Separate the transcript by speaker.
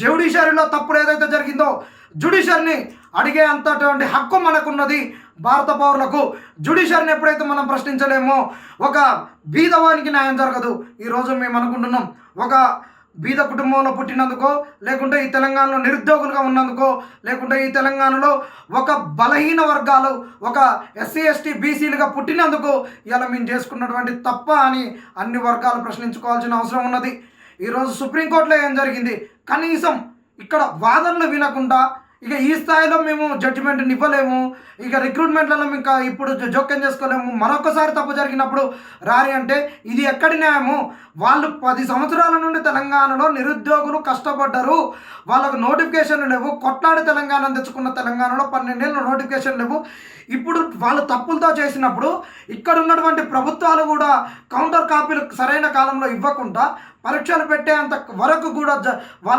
Speaker 1: జ్యుడిషియరీలో తప్పుడు ఏదైతే జరిగిందో జ్యుడిషియర్ని అడిగే అంతటువంటి హక్కు మనకున్నది భారత పౌరులకు. జ్యుడిషియర్ని ఎప్పుడైతే మనం ప్రశ్నించలేమో ఒక బీదవానికి న్యాయం జరగదు. ఈరోజు మేము అనుకుంటున్నాం ఒక బీద కుటుంబంలో పుట్టినందుకో లేకుంటే ఈ తెలంగాణలో నిరుద్యోగులుగా ఉన్నందుకో లేకుంటే ఈ తెలంగాణలో ఒక బలహీన వర్గాలు ఒక ఎస్సీ ఎస్టీ బీసీలుగా పుట్టినందుకు ఇలా మేము చేసుకున్నటువంటి తప్ప అని అన్ని వర్గాలు ప్రశ్నించుకోవాల్సిన అవసరం ఉన్నది. ఈరోజు సుప్రీంకోర్టులో ఏం జరిగింది? కనీసం ఇక్కడ వాదనలు వినకుండా ఇక ఈ స్థాయిలో మేము జడ్జిమెంట్ ఇవ్వలేము. ఇక రిక్రూట్మెంట్లలో మేము ఇంకా ఇప్పుడు జోక్యం చేసుకోలేము. మరొకసారి తప్పు జరిగినప్పుడు రారి అంటే ఇది ఎక్కడి న్యాయము? వాళ్ళు పది సంవత్సరాల నుండి తెలంగాణలో నిరుద్యోగులు కష్టపడ్డారు. వాళ్ళకు నోటిఫికేషన్లు లేవు. కొట్లాడి తెలంగాణ తెచ్చుకున్న తెలంగాణలో పన్నెండేళ్ళు నోటిఫికేషన్ లేవు. ఇప్పుడు వాళ్ళు తప్పులతో చేసినప్పుడు ఇక్కడ ఉన్నటువంటి ప్రభుత్వాలు కూడా కౌంటర్ కాపీలు సరైన కాలంలో ఇవ్వకుండా పరీక్షలు పెట్టేంత వరకు కూడా జ- వాళ్ళ